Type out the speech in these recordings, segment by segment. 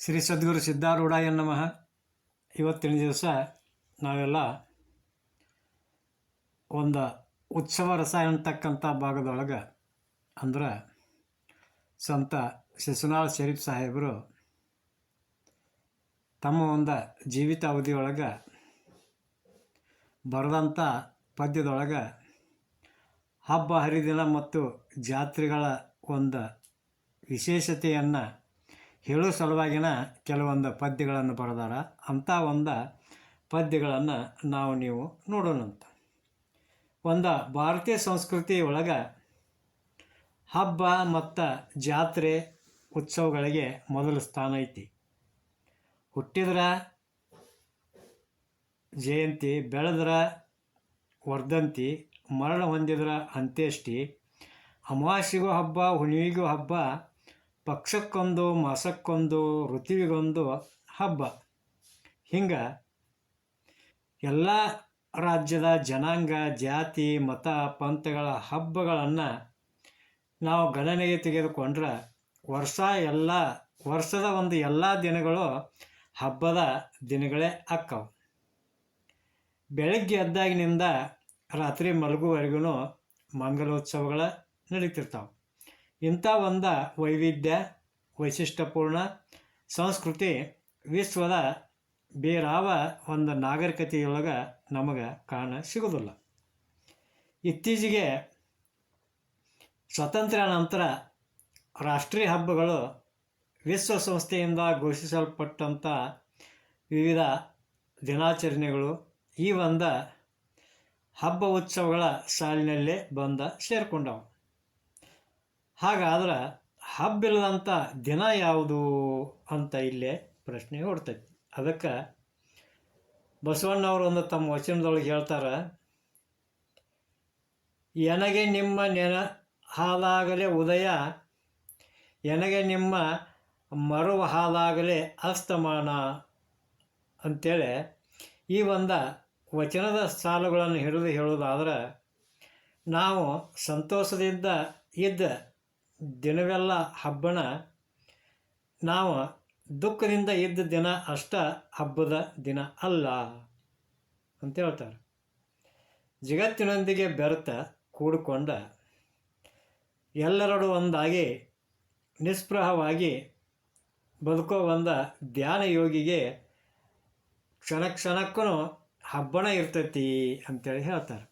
ಶ್ರೀ ಸದ್ಗುರು ಸಿದ್ಧಾರೂಢಾಯ ನಮಃ. ಇವತ್ತಿನ ದಿವಸ ನಾವೆಲ್ಲ ಒಂದು ಉತ್ಸವ ರಸ ಅಂತಕ್ಕಂಥ ಭಾಗದೊಳಗೆ ಅಂದ್ರೆ ಸಂತ ಶಿಶುನಾಳ್ ಶರೀಫ್ ಸಾಹೇಬರು ತಮ್ಮ ಒಂದು ಜೀವಿತ ಅವಧಿಯೊಳಗೆ ಬರೆದಂಥ ಪದ್ಯದೊಳಗೆ ಹಬ್ಬ ಹರಿದಿನ ಮತ್ತು ಜಾತ್ರೆಗಳ ಒಂದು ವಿಶೇಷತೆಯನ್ನು ಹೇಳೋ ಸಲುವಾಗಿನ ಕೆಲವೊಂದು ಪದ್ಯಗಳನ್ನು ಬರೆದಾರ. ಅಂಥ ಒಂದು ಪದ್ಯಗಳನ್ನು ನಾವು ನೀವು ನೋಡೋಣಂತ. ಒಂದು ಭಾರತೀಯ ಸಂಸ್ಕೃತಿ ಒಳಗೆ ಹಬ್ಬ ಮತ್ತು ಜಾತ್ರೆ ಉತ್ಸವಗಳಿಗೆ ಮೊದಲ ಸ್ಥಾನ ಐತಿ. ಹುಟ್ಟಿದ್ರೆ ಜಯಂತಿ, ಬೆಳೆದ್ರೆ ವರ್ಧಂತಿ, ಮರಣ ಹೊಂದಿದ್ರೆ ಅಂತ್ಯೇಷ್ಟಿ, ಅಮಾವಾಸ್ಯೆಗೂ ಹಬ್ಬ, ಹುಣ್ಣಿಮೆಗೂ ಹಬ್ಬ ಪಕ್ಷಕ್ಕೊಂದು, ಮಾಸಕ್ಕೊಂದು, ಋತುವಿಗೊಂದು ಹಬ್ಬ. ಹಿಂಗೆ ಎಲ್ಲ ರಾಜ್ಯದ ಜನಾಂಗ, ಜಾತಿ, ಮತ, ಪಂಥಗಳ ಹಬ್ಬಗಳನ್ನು ನಾವು ಗಣನೆಗೆ ತೆಗೆದುಕೊಂಡ್ರೆ ವರ್ಷ ಎಲ್ಲ, ವರ್ಷದ ಒಂದು ಎಲ್ಲ ದಿನಗಳು ಹಬ್ಬದ ದಿನಗಳೇ ಅಕ್ಕವು. ಬೆಳಗ್ಗೆ ಎದ್ದಾಗಿನಿಂದ ರಾತ್ರಿ ಮಲಗುವವರೆಗೂ ಮಂಗಲೋತ್ಸವಗಳ ನಡೀತಿರ್ತಾವೆ. ಇಂಥ ಒಂದು ವೈವಿಧ್ಯ, ವೈಶಿಷ್ಟ್ಯಪೂರ್ಣ ಸಂಸ್ಕೃತಿ ವಿಶ್ವದ ಬೇರಾವ ಒಂದು ನಾಗರಿಕತೆಯೊಳಗೆ ನಮಗೆ ಕಾಣ ಸಿಗೋದಿಲ್ಲ. ಇತ್ತೀಚೆಗೆ ಸ್ವಾತಂತ್ರ್ಯ ನಂತರ ರಾಷ್ಟ್ರೀಯ ಹಬ್ಬಗಳು ವಿಶ್ವಸಂಸ್ಥೆಯಿಂದ ಘೋಷಿಸಲ್ಪಟ್ಟಂಥ ವಿವಿಧ ದಿನಾಚರಣೆಗಳು ಈ ಒಂದು ಹಬ್ಬ ಉತ್ಸವಗಳ ಸಾಲಿನಲ್ಲೇ ಬಂದ ಸೇರಿಕೊಂಡವು. ಹಾಗಾದ್ರೆ ಹಬ್ಬಿಲ್ಲದಂಥ ದಿನ ಯಾವುದು ಅಂತ ಇಲ್ಲೇ ಪ್ರಶ್ನೆ ಹೊಡ್ತೈತಿ ಅದಕ್ಕೆ ಬಸವಣ್ಣವರು ಒಂದು ತಮ್ಮ ವಚನದೊಳಗೆ ಹೇಳ್ತಾರೆ, ಎನಗೆ ನಿಮ್ಮ ನೆನ ಹಾಲಾಗಲೇ ಉದಯ, ಎನಗೆ ನಿಮ್ಮ ಮರುವ ಹಾಲಾಗಲೇ ಅಸ್ತಮಾನ ಅಂಥೇಳಿ ಈ ಒಂದು ವಚನದ ಸಾಲುಗಳನ್ನು ಹಿಡಿದು ಹೇಳೋದಾದ್ರೆ ನಾವು ಸಂತೋಷದಿಂದ ಇದ್ದ ದಿನವೆಲ್ಲ ಹಬ್ಬನ ನಾವು ದುಃಖದಿಂದ ಇದ್ದ ದಿನ ಅಷ್ಟ ಹಬ್ಬದ ದಿನ ಅಲ್ಲ ಅಂತ ಹೇಳ್ತಾರೆ. ಜಗತ್ತಿನೊಂದಿಗೆ ಬೆರೆತ ಕೂಡಿಕೊಂಡ ಎಲ್ಲರಡು ಒಂದಾಗಿ ನಿಸ್ಪೃಹವಾಗಿ ಬದುಕೋ ಬಂದ ಧ್ಯಾನ ಯೋಗಿಗೆ ಕ್ಷಣ ಕ್ಷಣಕ್ಕೂ ಹಬ್ಬನ ಇರ್ತೈತಿ ಅಂತೇಳಿ ಹೇಳ್ತಾರೆ.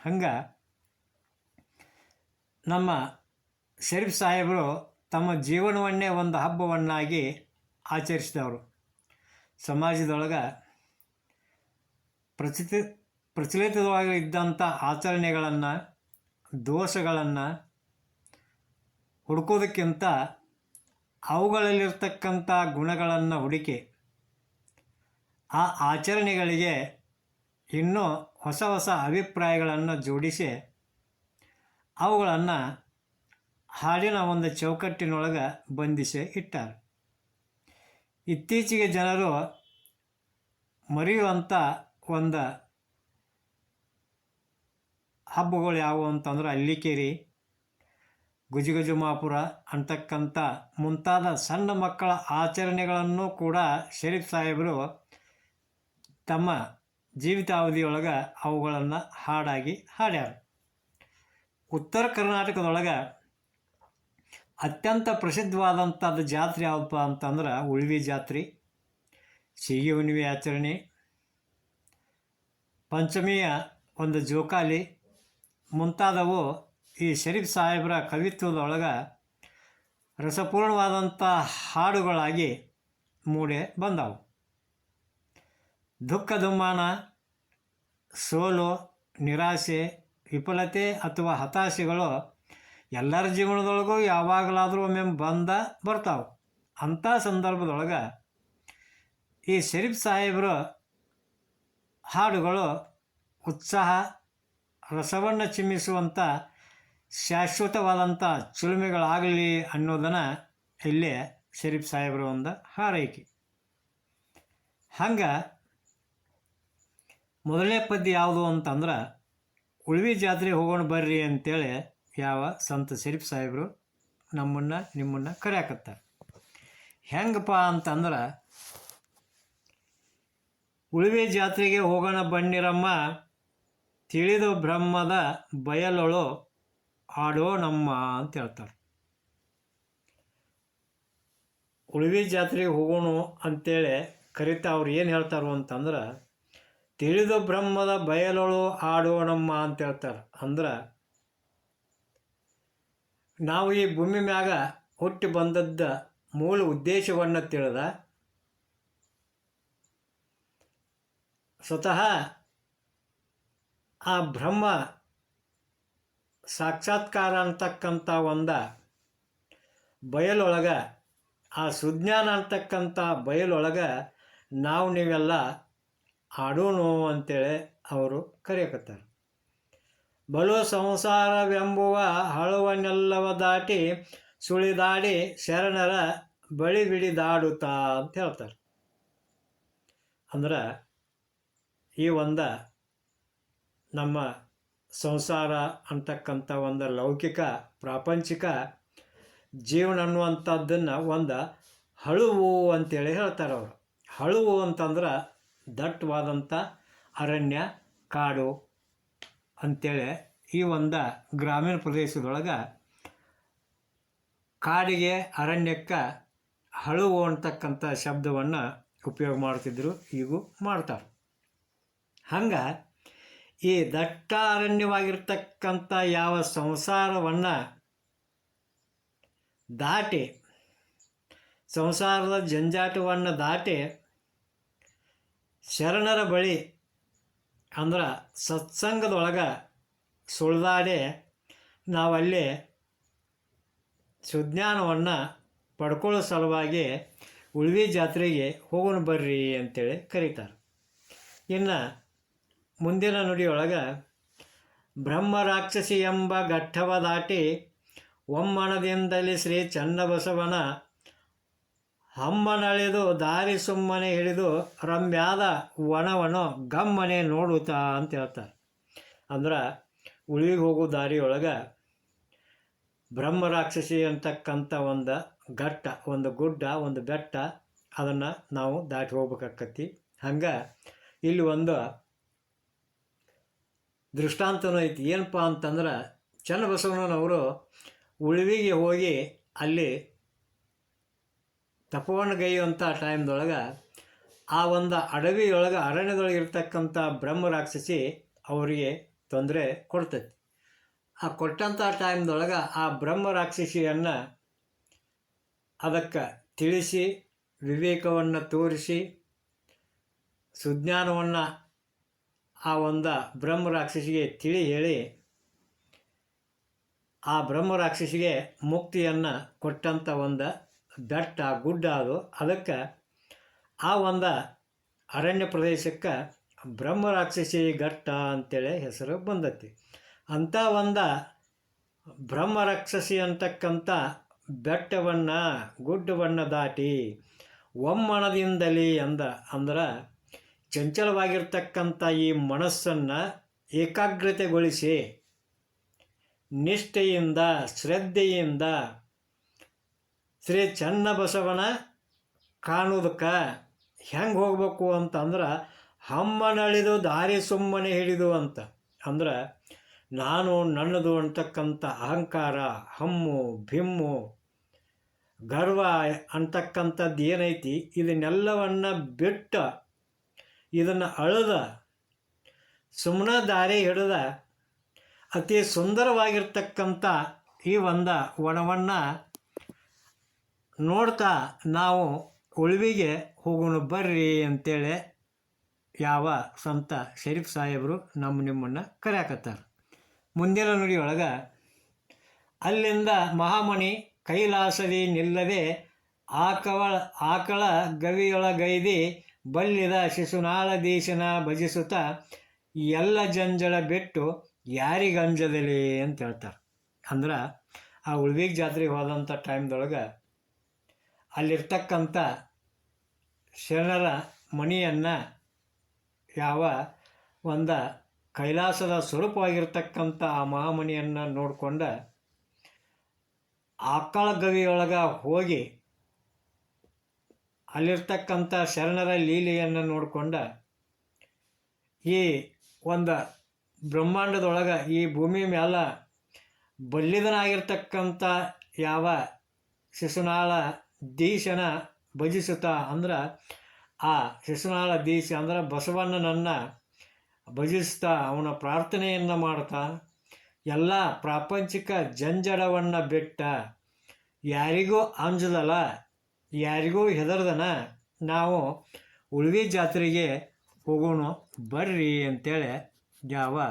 ಹಂಗೆ ನಮ್ಮ ಶರೀಫ್ ಸಾಹೇಬರು ತಮ್ಮ ಜೀವನವನ್ನೇ ಒಂದು ಹಬ್ಬವನ್ನಾಗಿ ಆಚರಿಸಿದವರು. ಸಮಾಜದೊಳಗೆ ಪ್ರಚಲಿತ ಪ್ರಚಲಿತವಾಗಿ ಇದ್ದಂಥ ಆಚರಣೆಗಳನ್ನು, ದೋಷಗಳನ್ನು ಹುಡುಕೋದಕ್ಕಿಂತ ಅವುಗಳಲ್ಲಿರ್ತಕ್ಕಂಥ ಗುಣಗಳನ್ನು ಹುಡುಕಿ ಆ ಆಚರಣೆಗಳಿಗೆ ಇನ್ನೂ ಹೊಸ ಹೊಸ ಅಭಿಪ್ರಾಯಗಳನ್ನು ಜೋಡಿಸಿ ಅವುಗಳನ್ನು ಹಾಡಿನ ಒಂದು ಚೌಕಟ್ಟಿನೊಳಗೆ ಬಂಧಿಸಿ ಇಟ್ಟಾರೆ. ಇತ್ತೀಚೆಗೆ ಜನರು ಮರೆಯುವಂಥ ಒಂದು ಹಬ್ಬಗಳು ಯಾವುವು ಅಂತಂದ್ರೆ ಅಲ್ಲಿಕೇರಿ, ಗುಜುಗುಜುಮಾಪುರ ಅಂತಕ್ಕಂಥ ಮುಂತಾದ ಸಣ್ಣ ಮಕ್ಕಳ ಆಚರಣೆಗಳನ್ನು ಕೂಡ ಶರೀಫ್ ಸಾಹೇಬರು ತಮ್ಮ ಜೀವಿತಾವಧಿಯೊಳಗೆ ಅವುಗಳನ್ನು ಹಾಡಾಗಿ ಹಾಡ್ಯಾರ. ಉತ್ತರ ಕರ್ನಾಟಕದೊಳಗೆ ಅತ್ಯಂತ ಪ್ರಸಿದ್ಧವಾದಂಥದ್ದು ಜಾತ್ರೆ ಯಾವಪ್ಪ ಅಂತಂದ್ರೆ ಉಳ್ವಿ ಜಾತ್ರೆ ಸೀಗಿ ಹುಣ್ಣಿಮೆ ಆಚರಣೆ, ಪಂಚಮಿಯ ಒಂದು ಜೋಕಾಲಿ, ಮುಂತಾದವು ಈ ಶರೀಫ್ ಸಾಹೇಬರ ಕವಿತ್ವದೊಳಗೆ ರಸಪೂರ್ಣವಾದಂಥ ಹಾಡುಗಳಾಗಿ ಮೂಡೆ ಬಂದವು. ದುಃಖ ದುಮ್ಮಾನ, ಸೋಲು ನಿರಾಶೆ ವಿಫಲತೆ ಅಥವಾ ಹತಾಶೆಗಳು ಎಲ್ಲರ ಜೀವನದೊಳಗೂ ಯಾವಾಗಲಾದರೂ ಒಮ್ಮೆ ಬಂದ ಬರ್ತಾವೆ. ಅಂಥ ಸಂದರ್ಭದೊಳಗೆ ಈ ಶರೀಫ್ ಸಾಹೇಬರು ಹಾಡುಗಳು ಉತ್ಸಾಹ, ರಸವನ್ನು ಚಿಮ್ಮಿಸುವಂಥ ಶಾಶ್ವತವಾದಂಥ ಚಿಲುಮೆಗಳಾಗಲಿ ಅನ್ನೋದನ್ನು ಇಲ್ಲೇ ಶರೀಫ್ ಸಾಹೇಬರ ಒಂದು ಹಾರೈಕೆ. ಹಂಗೆ ಮೊದಲನೇ ಪದ್ಯ ಯಾವುದು ಅಂತಂದ್ರೆ, ಉಳ್ವಿ ಜಾತ್ರೆ ಹೋಗೋಣ ಬರ್ರಿ ಅಂತೇಳಿ ಯಾವ ಸಂತ ಶರೀಫ್ ಸಾಹೇಬರು ನಮ್ಮನ್ನು, ನಿಮ್ಮನ್ನು ಕರೆಯಾಕತ್ತಾರೆ. ಹೆಂಗಪ್ಪ ಅಂತಂದ್ರೆ, ಉಳಿವೆ ಜಾತ್ರೆಗೆ ಹೋಗೋಣ ಬನ್ನಿರಮ್ಮ, ತಿಳಿದು ಬ್ರಹ್ಮದ ಬಯಲೊಳು ಆಡೋ ನಮ್ಮ ಅಂತ ಹೇಳ್ತಾರೆ. ಉಳುವೆ ಜಾತ್ರೆಗೆ ಹೋಗೋಣ ಅಂತೇಳಿ ಕರಿತಾ ಅವ್ರು ಏನು ಹೇಳ್ತಾರೋ ಅಂತಂದ್ರೆ, ತಿಳಿದು ಬ್ರಹ್ಮದ ಬಯಲೊಳು ಆಡೋಣಮ್ಮ ಅಂತ ಹೇಳ್ತಾರೆ. ಅಂದ್ರೆ ನಾವು ಈ ಭೂಮಿ ಮ್ಯಾಗ ಹುಟ್ಟಿ ಬಂದದ್ದ ಮೂಲ ಉದ್ದೇಶವನ್ನು ತಿಳಿದ. ಸ್ವತಃ ಆ ಬ್ರಹ್ಮ ಸಾಕ್ಷಾತ್ಕಾರ ಅಂತಕ್ಕಂಥ ಒಂದ ಬಯಲೊಳಗೆ, ಆ ಸುಜ್ಞಾನ ಅಂತಕ್ಕಂಥ ಬಯಲೊಳಗೆ ನಾವು ನೀವೆಲ್ಲ ಆಡೋಣ ಅಂತೇಳಿ ಅವರು ಕರೆಯಕತ್ತಾರೆ. ಬಲು ಸಂಸಾರವೆಂಬುವ ಹಳುವನ್ನೆಲ್ಲವ ದಾಟಿ ಸುಳಿದಾಡಿ ಶರಣರ ಬಳಿ ಬಿಡಿದಾಡುತ್ತಾ ಅಂತ ಹೇಳ್ತಾರೆ. ಅಂದ್ರೆ ಈ ಒಂದ ನಮ್ಮ ಸಂಸಾರ ಅಂತಕ್ಕಂಥ ಒಂದು ಲೌಕಿಕ ಪ್ರಾಪಂಚಿಕ ಜೀವನ ಅನ್ನುವಂಥದ್ದನ್ನು ಒಂದು ಹಳುವು ಅಂತೇಳಿ ಹೇಳ್ತಾರೆ ಅವರು. ಹಳುವು ಅಂತಂದ್ರೆ ದಟ್ಟವಾದಂಥ ಅರಣ್ಯ, ಕಾಡು ಅಂತೇಳಿ ಈ ಒಂದು ಗ್ರಾಮೀಣ ಪ್ರದೇಶದೊಳಗೆ ಕಾಡಿಗೆ, ಅರಣ್ಯಕ್ಕೆ ಹಳುವು ಅಂತಕ್ಕಂಥ ಶಬ್ದವನ್ನು ಉಪಯೋಗ ಮಾಡ್ತಿದ್ದರು ಈಗೂ ಮಾಡ್ತಾರೆ. ಹಂಗೆ ಈ ದಟ್ಟ ಅರಣ್ಯವಾಗಿರ್ತಕ್ಕಂಥ ಯಾವ ಸಂಸಾರವನ್ನು ದಾಟಿ, ಸಂಸಾರದ ಜಂಜಾಟವನ್ನು ದಾಟಿ ಶರಣರ ಬಳಿ ಅಂದ್ರೆ ಸತ್ಸಂಗದೊಳಗೆ ಸುಳಿದಾಡಿ ನಾವಲ್ಲಿ ಸುಜ್ಞಾನವನ್ನು ಪಡ್ಕೊಳ್ಳೋ ಸಲುವಾಗಿ ಉಳ್ವಿ ಜಾತ್ರೆಗೆ ಹೋಗೋಣ ಬರ್ರಿ ಅಂತೇಳಿ ಕರೀತಾರೆ. ಇನ್ನು ಮುಂದಿನ ನುಡಿಯೊಳಗೆ ಬ್ರಹ್ಮ ರಾಕ್ಷಸಿ ಎಂಬ ಘಟ್ಟವ ದಾಟಿ ಒಮ್ಮಣದಿಂದಲೇ ಶ್ರೀ ಚನ್ನಬಸವನ ಹಮ್ಮನಳೆದು ದಾರಿ ಸುಮ್ಮನೆ ಹಿಡಿದು, ರಮ್ಯಾದ ವನವನು ಗಮ್ಮನೆ ನೋಡುತ್ತಾ ಅಂತ ಹೇಳ್ತಾರೆ. ಅಂದ್ರೆ ಉಳಿಗೆ ಹೋಗೋ ದಾರಿಯೊಳಗೆ ಬ್ರಹ್ಮ ರಾಕ್ಷಸಿ ಅಂತಕ್ಕಂಥ ಒಂದು ಘಟ್ಟ ಒಂದು ಗುಡ್ಡ, ಒಂದು ಬೆಟ್ಟ, ಅದನ್ನು ನಾವು ದಾಟಿ ಹೋಗ್ಬೇಕಾಕತಿ ಹಂಗೆ ಇಲ್ಲಿ ಒಂದು ದೃಷ್ಟಾಂತನೂ ಐತಿ. ಏನಪ್ಪ ಅಂತಂದ್ರೆ ಚನ್ನಬಸವಣ್ಣನವರು ಉಳಿವಿಗೆ ಹೋಗಿ ಅಲ್ಲಿ ತಪವನ್ನಗೈಯುವಂಥ ಟೈಮ್ದೊಳಗೆ ಆ ಒಂದು ಅಡವಿಯೊಳಗೆ ಅರಣ್ಯದೊಳಗೆ ಇರ್ತಕ್ಕಂಥ ಬ್ರಹ್ಮ ರಾಕ್ಷಸಿ ಅವರಿಗೆ ತೊಂದರೆ ಕೊಡ್ತೈತಿ ಆ ಕೊಟ್ಟಂಥ ಟೈಮ್ದೊಳಗೆ ಆ ಬ್ರಹ್ಮ ರಾಕ್ಷಸಿಯನ್ನು ಅದಕ್ಕೆ ತಿಳಿಸಿ, ವಿವೇಕವನ್ನು ತೋರಿಸಿ, ಸುಜ್ಞಾನವನ್ನು ಆ ಒಂದು ಬ್ರಹ್ಮ ರಾಕ್ಷಸಿಗೆ ತಿಳಿ ಹೇಳಿ ಆ ಬ್ರಹ್ಮ ರಾಕ್ಷಸಿಗೆ ಮುಕ್ತಿಯನ್ನು ಕೊಟ್ಟಂಥ ಒಂದು ಬೆಟ್ಟ ಗುಡ್ಡ ಅದು ಅದಕ್ಕೆ ಆ ಒಂದು ಅರಣ್ಯ ಪ್ರದೇಶಕ್ಕೆ ಬ್ರಹ್ಮ ರಾಕ್ಷಸಿ ಘಟ್ಟ ಅಂತೇಳಿ ಹೆಸರು ಬಂದತಿ. ಅಂಥ ಒಂದು ಬ್ರಹ್ಮ ರಾಕ್ಷಸಿ ಅಂತಕ್ಕಂಥ ಬೆಟ್ಟವನ್ನು, ಗುಡ್ಡವನ್ನು ದಾಟಿ ಒಮ್ಮಣದಿಂದಲೇ ಅಂದ, ಅಂದ್ರೆ ಚಂಚಲವಾಗಿರ್ತಕ್ಕಂಥ ಈ ಮನಸ್ಸನ್ನು ಏಕಾಗ್ರತೆಗೊಳಿಸಿ ನಿಷ್ಠೆಯಿಂದ, ಶ್ರದ್ಧೆಯಿಂದ ಶ್ರೀ ಚನ್ನಬಸವನ ಕಾಣೋದಕ್ಕೆ ಹೆಂಗೆ ಹೋಗ್ಬೇಕು ಅಂತಂದ್ರೆ ಹಮ್ಮನಳಿದು ದಾರಿ ಸುಮ್ಮನೆ ಹಿಡಿದು ಅಂತ. ಅಂದ್ರೆ, ನಾನು ನನ್ನದು ಅಂತಕ್ಕಂಥ ಅಹಂಕಾರ, ಹಮ್ಮು, ಭಿಮ್ಮು, ಗರ್ವ ಅಂತಕ್ಕಂಥದ್ದು ಏನೈತಿ, ಇದನ್ನೆಲ್ಲವನ್ನು ಬಿಟ್ಟು, ಇದನ್ನು ಅಳದ ಸುಮ್ಮನೆ ದಾರಿ ಹಿಡಿದ, ಅತಿ ಸುಂದರವಾಗಿರ್ತಕ್ಕಂಥ ಈ ಒಂದು ವನವನ್ನು ನೋಡ್ತಾ ನಾವು ಉಳಿವಿಗೆ ಹೋಗೋಣ ಬರ್ರಿ ಅಂತೇಳಿ ಯಾವ ಸಂತ ಶರೀಫ್ ಸಾಹೇಬರು ನಮ್ಮ ನಿಮ್ಮನ್ನು ಕರೆಯಾಕತ್ತಾರೆ. ಮುಂದಿನ ನುಡಿಯೊಳಗೆ ಅಲ್ಲಿಂದ ಮಹಾಮಣಿ ಕೈಲಾಸದಿ ನಿಲ್ಲದೆ ಆಕಳ ಆಕಳ ಗವಿಯೊಳಗೈದಿ ಬಲ್ಲಿದ ಶಿಶುನಾಳ ದೇಶನ ಭಜಿಸುತ್ತಾ ಎಲ್ಲ ಜಂಜಳ ಬಿಟ್ಟು ಯಾರಿಗಂಜದಲಿ ಅಂತ ಹೇಳ್ತಾರೆ. ಅಂದ್ರೆ ಆ ಉಳ್ವಿಗೆ ಜಾತ್ರೆಗೆ ಹೋದಂಥ ಟೈಮ್ದೊಳಗೆ ಅಲ್ಲಿರ್ತಕ್ಕಂಥ ಶರಣರ ಮಣಿಯನ್ನು ಯಾವ ಒಂದು ಕೈಲಾಸದ ಸ್ವರೂಪವಾಗಿರ್ತಕ್ಕಂಥ ಆ ಮಹಾಮಣಿಯನ್ನು ನೋಡಿಕೊಂಡು ಆಕಳ ಗವಿಯೊಳಗೆ ಹೋಗಿ ಅಲ್ಲಿರ್ತಕ್ಕಂಥ ಶರಣರ ಲೀಲೆಯನ್ನು ನೋಡಿಕೊಂಡ ಈ ಒಂದು ಬ್ರಹ್ಮಾಂಡದೊಳಗೆ ಈ ಭೂಮಿ ಮೇಲೆ ಬಲ್ಲಿದನಾಗಿರ್ತಕ್ಕಂಥ ಯಾವ ಶಿಶುನಾಳ ದೀಶನ ಭಜಿಸುತ್ತಾ ಅಂದ್ರೆ ಆ ಶಿಶುನಾಳ ದೇಶ ಅಂದ್ರೆ ಬಸವಣ್ಣನನ್ನು ಭಜಿಸ್ತಾ ಅವನ ಪ್ರಾರ್ಥನೆಯನ್ನು ಮಾಡ್ತಾ, ಎಲ್ಲ ಪ್ರಾಪಂಚಿಕ ಜಂಜಡವನ್ನು ಬಿಟ್ಟ, ಯಾರಿಗೂ ಅಂಜದಲ್ಲ ಯಾರಿಗೂ ಹೆದರ್ದನ ನಾವು ಉಳ್ವಿ ಜಾತ್ರೆಗೆ ಹೋಗೋಣ ಬರ್ರಿ ಅಂತೇಳಿ ಯಾವ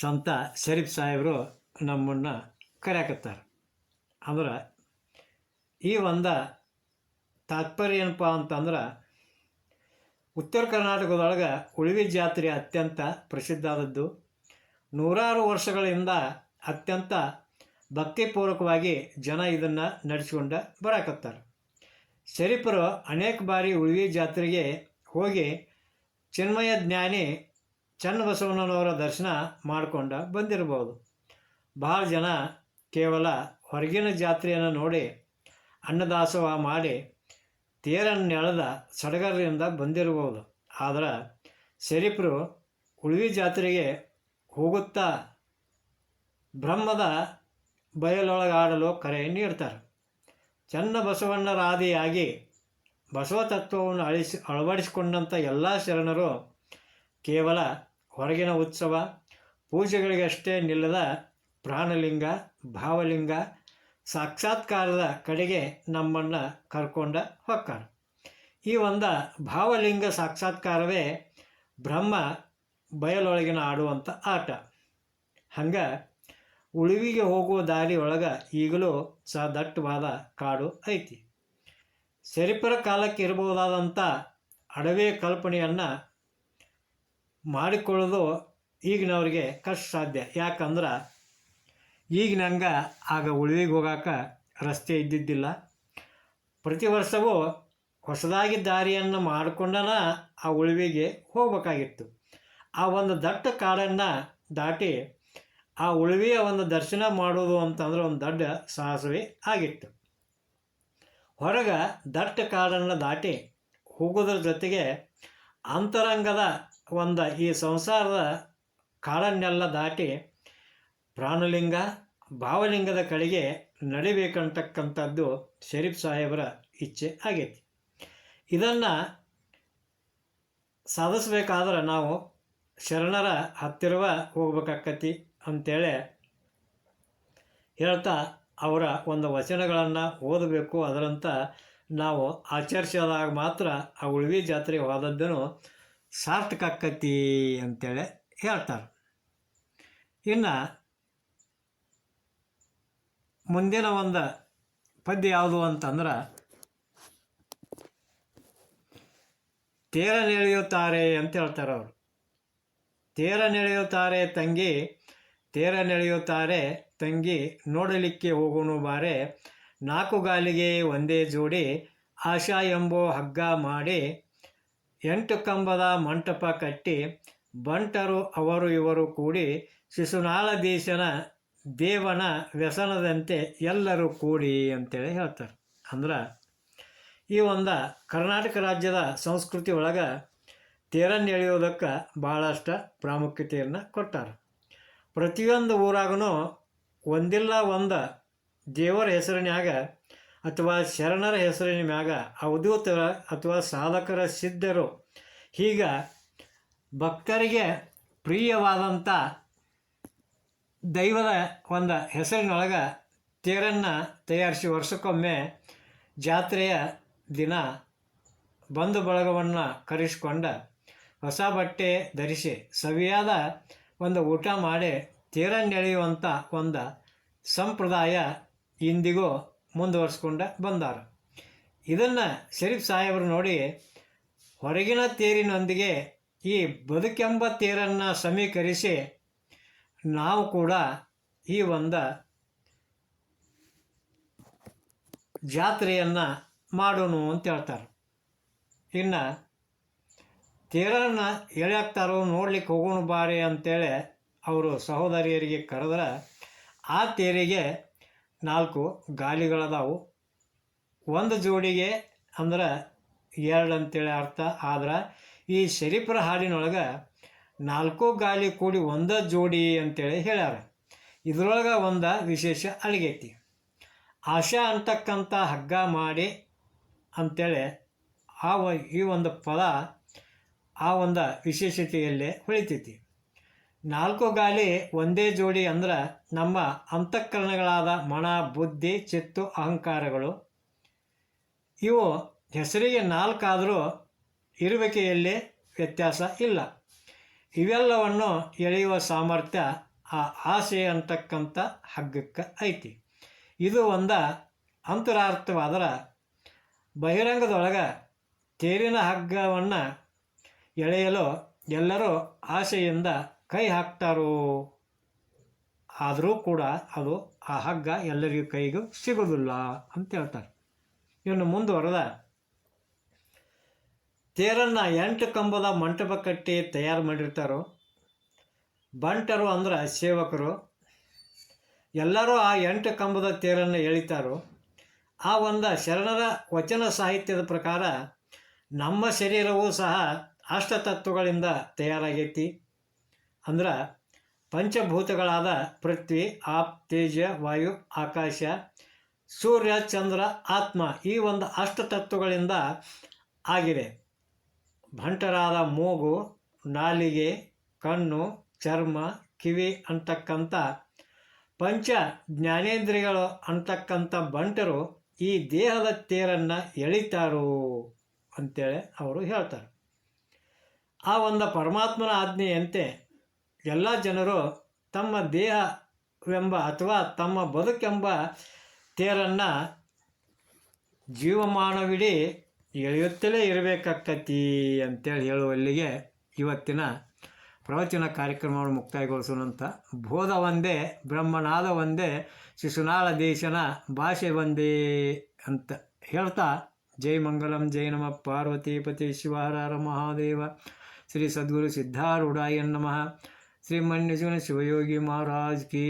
ಸಂತ ಶರೀಫ್ ಸಾಹೇಬರು ನಮ್ಮನ್ನು ಕರೆಯಕತ್ತಾರೆ. ಅಂದ್ರೆ ಈ ಒಂದು ತಾತ್ಪರ್ಯ ಏನಪ್ಪ ಅಂತಂದ್ರೆ ಉತ್ತರ ಕರ್ನಾಟಕದೊಳಗೆ ಉಳಿವಿ ಜಾತ್ರೆ ಅತ್ಯಂತ ಪ್ರಸಿದ್ಧ ಆದದ್ದು ನೂರಾರು ವರ್ಷಗಳಿಂದ ಅತ್ಯಂತ ಭಕ್ತಿಪೂರ್ವಕವಾಗಿ ಜನ ಇದನ್ನು ನಡೆಸ್ಕೊಂಡು ಬರಾಕತ್ತಾರೆ. ಶರೀಫರು ಅನೇಕ ಬಾರಿ ಉಳಿವಿ ಜಾತ್ರೆಗೆ ಹೋಗಿ ಚಿನ್ಮಯ ಜ್ಞಾನಿ ಚನ್ನಬಸವಣ್ಣನವರ ದರ್ಶನ ಮಾಡಿಕೊಂಡು ಬಂದಿರಬಹುದು. ಭಾಳ ಜನ ಕೇವಲ ಹೊರಗಿನ ಜಾತ್ರೆಯನ್ನು ನೋಡಿ ಅನ್ನದಾಸೋಹ ಮಾಡಿ ತೇರನ್ನೆಳೆದ ಸಡಗರದಿಂದ ಬಂದಿರಬಹುದು ಆದರೆ ಶರೀಫರು ಉಳಿವಿ ಜಾತ್ರೆಗೆ ಹೋಗುತ್ತಾ ಬ್ರಹ್ಮದ ಬಯಲೊಳಗಾಡಲು ಕರೆ ನೀಡ್ತಾರೆ. ಚನ್ನ ಬಸವಣ್ಣರಾದಿಯಾಗಿ ಬಸವ ತತ್ವವನ್ನು ಅಳಿಸಿ ಅಳವಡಿಸಿಕೊಂಡಂಥ ಎಲ್ಲ ಶರಣರು ಕೇವಲ ಹೊರಗಿನ ಉತ್ಸವ, ಪೂಜೆಗಳಿಗಷ್ಟೇ ನಿಲ್ಲದ ಪ್ರಾಣಲಿಂಗ, ಭಾವಲಿಂಗ ಸಾಕ್ಷಾತ್ಕಾರದ ಕಡೆಗೆ ನಮ್ಮನ್ನು ಕರ್ಕೊಂಡ ಹೊಕ್ಕಾರ ಈ ಒಂದು ಭಾವಲಿಂಗ ಸಾಕ್ಷಾತ್ಕಾರವೇ ಬ್ರಹ್ಮ ಬಯಲೊಳಗಿನ ಆಡುವಂಥ ಆಟ. ಹಂಗೆ ಉಳಿವಿಗೆ ಹೋಗುವ ದಾರಿ ಒಳಗೆ ಈಗಲೂ ಸಹ ದಟ್ಟವಾದ ಕಾಡು ಐತಿ. ಸರಿಪರ ಕಾಲಕ್ಕೆ ಇರಬಹುದಾದಂಥ ಅಡವೆ ಕಲ್ಪನೆಯನ್ನು ಮಾಡಿಕೊಳ್ಳೋದು ಈಗಿನವ್ರಿಗೆ ಕಷ್ಟ ಸಾಧ್ಯ. ಯಾಕಂದ್ರೆ ಈಗಿನಂಗೆ ಆಗ ಉಳಿವಿಗೆ ಹೋಗಾಕ ರಸ್ತೆ ಇದ್ದಿದ್ದಿಲ್ಲ. ಪ್ರತಿ ವರ್ಷವೂ ಹೊಸದಾಗಿ ದಾರಿಯನ್ನು ಮಾಡಿಕೊಂಡನ ಆ ಉಳಿವಿಗೆ ಹೋಗಬೇಕಾಗಿತ್ತು. ಆ ಒಂದು ದಟ್ಟ ಕಾಡನ್ನು ದಾಟಿ ಆ ಉಳಿವಿಯ ಒಂದು ದರ್ಶನ ಮಾಡೋದು ಅಂತಂದ್ರೆ ಒಂದು ದೊಡ್ಡ ಸಾಹಸವೇ ಆಗಿತ್ತು. ಹೊರಗೆ ದಟ್ಟ ಕಾಡನ್ನು ದಾಟಿ ಹೋಗೋದ್ರ ಜೊತೆಗೆ ಅಂತರಂಗದ ಒಂದು ಈ ಸಂಸಾರದ ಕಾಡನ್ನೆಲ್ಲ ದಾಟಿ ಪ್ರಾಣಲಿಂಗ ಭಾವಲಿಂಗದ ಕಡೆಗೆ ನಡಿಬೇಕಂತಕ್ಕಂಥದ್ದು ಶರೀಫ್ ಸಾಹೇಬರ ಇಚ್ಛೆ ಆಗೈತಿ. ಇದನ್ನು ಸಾಧಿಸ್ಬೇಕಾದ್ರೆ ನಾವು ಶರಣರ ಹತ್ತಿರವ ಹೋಗ್ಬೇಕಾಕತಿ ಅಂತೇಳಿ ಹೇಳ್ತಾ ಅವರ ಒಂದು ವಚನಗಳನ್ನು ಓದಬೇಕು. ಅದರಂತ ನಾವು ಆಚರಿಸಿದಾಗ ಮಾತ್ರ ಆ ಉಳ್ವಿ ಜಾತ್ರೆಗೆ ಹೋದದ್ದನ್ನು ಸಾರ್ಥಕ ಆಕತಿ ಅಂತೇಳಿ ಹೇಳ್ತಾರೆ. ಇನ್ನು ಮುಂದಿನ ಒಂದು ಪದ್ಯ ಯಾವುದು ಅಂತಂದ್ರೆ, ತೇರ ನೆಳೆಯುತ್ತಾರೆ ಅಂತ ಹೇಳ್ತಾರೆ ಅವರು. ತೇರ ನೆಳೆಯುತ್ತಾರೆ ತಂಗಿ, ತೇರ ನೆಳೆಯುತ್ತಾರೆ ತಂಗಿ, ನೋಡಲಿಕ್ಕೆ ಹೋಗೋನು ಬಾರೆ, ನಾಲ್ಕು ಗಾಲಿಗೆ ಒಂದೇ ಜೋಡಿ, ಆಶಾ ಎಂಬೋ ಹಗ್ಗ ಮಾಡಿ, ಎಂಟು ಕಂಬದ ಮಂಟಪ ಕಟ್ಟಿ, ಬಂಟರು ಅವರು ಇವರು ಕೂಡಿ, ಶಿಶುನಾಳ ದೇಶನ ದೇವನ ವ್ಯಸನದಂತೆ ಎಲ್ಲರೂ ಕೂಡಿ ಅಂತೇಳಿ ಹೇಳ್ತಾರೆ. ಅಂದ್ರೆ ಈ ಒಂದು ಕರ್ನಾಟಕ ರಾಜ್ಯದ ಸಂಸ್ಕೃತಿ ಒಳಗೆ ತೇರನ್ನು ಎಳೆಯೋದಕ್ಕೆ ಭಾಳಷ್ಟು ಪ್ರಾಮುಖ್ಯತೆಯನ್ನು ಕೊಟ್ಟಾರೆ. ಪ್ರತಿಯೊಂದು ಊರಾಗೂ ಒಂದಿಲ್ಲ ಒಂದು ದೇವರ ಹೆಸರಿನ್ಯಾಗ ಅಥವಾ ಶರಣರ ಹೆಸರಿನ ಮ್ಯಾಗ ಅವಧೂತರ ಅಥವಾ ಸಾಧಕರ ಸಿದ್ಧರು ಹೀಗ ಭಕ್ತರಿಗೆ ಪ್ರಿಯವಾದಂಥ ದೈವದ ಒಂದು ಹೆಸರಿನೊಳಗೆ ತೇರನ್ನು ತಯಾರಿಸಿ ವರ್ಷಕ್ಕೊಮ್ಮೆ ಜಾತ್ರೆಯ ದಿನ ಬಂಧು ಬಳಗವನ್ನು ಕರೆಸಿಕೊಂಡ ಹೊಸ ಬಟ್ಟೆ ಧರಿಸಿ ಸವಿಯಾದ ಒಂದು ಊಟ ಮಾಡಿ ತೇರನ್ನೆಳೆಯುವಂಥ ಒಂದು ಸಂಪ್ರದಾಯ ಇಂದಿಗೂ ಮುಂದುವರಿಸ್ಕೊಂಡ ಬಂದಾರ. ಇದನ್ನು ಶರೀಫ್ ಸಾಹೇಬರು ನೋಡಿ ಹೊರಗಿನ ತೇರಿನೊಂದಿಗೆ ಈ ಬದುಕೆಂಬ ತೇರನ್ನು ಸಮೀಕರಿಸಿ ನಾವು ಕೂಡ ಈ ಒಂದು ಜಾತ್ರೆಯನ್ನು ಮಾಡೋಣ ಅಂತ ಹೇಳ್ತಾರೆ. ಇನ್ನು ತೇರನ್ನ ಎಳೆಯಾಕ್ತಾರೋ ನೋಡ್ಲಿಕ್ಕೆ ಹೋಗೋಣ ಬಾರಿ ಅಂತೇಳಿ ಅವರು ಸಹೋದರಿಯರಿಗೆ ಕರೆದ್ರೆ ಆ ತೇರಿಗೆ ನಾಲ್ಕು ಗಾಲಿಗಳದಾವು. ಒಂದು ಜೋಡಿಗೆ ಅಂದ್ರೆ ಎರಡು ಅಂತೇಳಿ ಅರ್ಥ ಆದ್ರೆ ಈ ಶರೀಫರ ಹಾಡಿನೊಳಗೆ ನಾಲ್ಕು ಗಾಲಿ ಕೂಡಿ ಒಂದ ಜೋಡಿ ಅಂತೇಳಿ ಹೇಳ್ಯಾರ. ಇದ್ರೊಳಗೆ ಒಂದು ವಿಶೇಷ ಅಳಿಗೈತಿ ಆಶಾ ಅಂತಕ್ಕಂಥ ಹಗ್ಗ ಮಾಡಿ ಅಂತೇಳಿ ಆ ಈ ಒಂದು ಪದ ಆ ಒಂದು ವಿಶೇಷತೆಯಲ್ಲೇ ಹೊಳಿತೈತಿ. ನಾಲ್ಕು ಗಾಲಿ ಒಂದೇ ಜೋಡಿ ಅಂದ್ರೆ ನಮ್ಮ ಅಂತಃಕರಣಗಳಾದ ಮಣ ಬುದ್ಧಿ, ಚಿತ್ತು, ಅಹಂಕಾರಗಳು ಇವು ಹೆಸರಿಗೆ ನಾಲ್ಕಾದರೂ ಇರುವಿಕೆಯಲ್ಲಿ ವ್ಯತ್ಯಾಸ ಇಲ್ಲ. ಇವೆಲ್ಲವನ್ನು ಎಳೆಯುವ ಸಾಮರ್ಥ್ಯ ಆ ಆಸೆ ಅಂತಕ್ಕಂಥ ಹಗ್ಗಕ್ಕೆ ಐತಿ. ಇದು ಒಂದು ಅಂತರಾರ್ಥವಾದ್ರೆ ಬಹಿರಂಗದೊಳಗೆ ತೇರಿನ ಹಗ್ಗವನ್ನು ಎಳೆಯಲು ಎಲ್ಲರೂ ಆಸೆಯಿಂದ ಕೈ ಹಾಕ್ತಾರೋ? ಆದರೂ ಕೂಡ ಅದು ಆ ಹಗ್ಗ ಎಲ್ಲರಿಗೂ ಕೈಗೂ ಸಿಗೋದಿಲ್ಲ ಅಂತ ಹೇಳ್ತಾರೆ. ಇನ್ನು ಮುಂದುವರೆದ ತೇರನ್ನು ಎಂಟು ಕಂಬದ ಮಂಟಪ ಕಟ್ಟಿ ತಯಾರು ಮಾಡಿರ್ತಾರೋ? ಬಂಟರು ಅಂದ್ರೆ ಸೇವಕರು. ಎಲ್ಲರೂ ಆ ಎಂಟು ಕಂಬದ ತೇರನ್ನು ಎಳಿತಾರೋ? ಆ ಒಂದು ಶರಣರ ವಚನ ಸಾಹಿತ್ಯದ ಪ್ರಕಾರ ನಮ್ಮ ಶರೀರವೂ ಸಹ ಅಷ್ಟತತ್ವಗಳಿಂದ ತಯಾರಾಗೈತಿ. ಅಂದ್ರೆ ಪಂಚಭೂತಗಳಾದ ಪೃಥ್ವಿ, ಆಪ್, ತೇಜ, ವಾಯು, ಆಕಾಶ, ಸೂರ್ಯ, ಚಂದ್ರ, ಆತ್ಮ ಈ ಒಂದು ಅಷ್ಟತತ್ವಗಳಿಂದ ಆಗಿದೆ ಭಂಟರಾದ ಮೂಗು, ನಾಲಿಗೆ, ಕಣ್ಣು, ಚರ್ಮ, ಕಿವಿ ಅಂತಕ್ಕಂಥ ಪಂಚ ಜ್ಞಾನೇಂದ್ರಿಯಗಳು ಅಂತಕ್ಕಂಥ ಬಂಟರು ಈ ದೇಹದ ತೇರನ್ನು ಎಳಿತಾರೋ ಅಂತೇಳಿ ಅವರು ಹೇಳ್ತಾರೆ. ಆ ಒಂದು ಪರಮಾತ್ಮನ ಆಜ್ಞೆಯಂತೆ ಎಲ್ಲ ಜನರು ತಮ್ಮ ದೇಹವೆಂಬ ಅಥವಾ ತಮ್ಮ ಬದುಕೆಂಬ ತೇರನ್ನು ಜೀವಮಾನವಿಡೀ ಎಳೆಯುತ್ತಲೇ ಇರಬೇಕಾಗ್ತತಿ ಅಂತೇಳಿ ಹೇಳುವಲ್ಲಿಗೆ ಇವತ್ತಿನ ಪ್ರವಚನ ಕಾರ್ಯಕ್ರಮವನ್ನು ಮುಕ್ತಾಯಗೊಳಿಸೋಣಂತ. ಬೋಧ ಒಂದೇ, ಬ್ರಹ್ಮನಾದ ಒಂದೇ, ಶಿಶುನಾಳ ದೇಶನ ಭಾಷೆ ಒಂದೇ ಅಂತ ಹೇಳ್ತಾ, ಜೈ ಮಂಗಲಂ, ಜೈ ನಮ ಪಾರ್ವತಿಪತಿ ಶಿವಹರ ಮಹಾದೇವ, ಶ್ರೀ ಸದ್ಗುರು ಸಿದ್ಧಾರೂಢಾಯ ನಮಃ ಶ್ರೀಮನ್ಯಜನ ಶಿವಯೋಗಿ ಮಹಾರಾಜ್ ಕಿ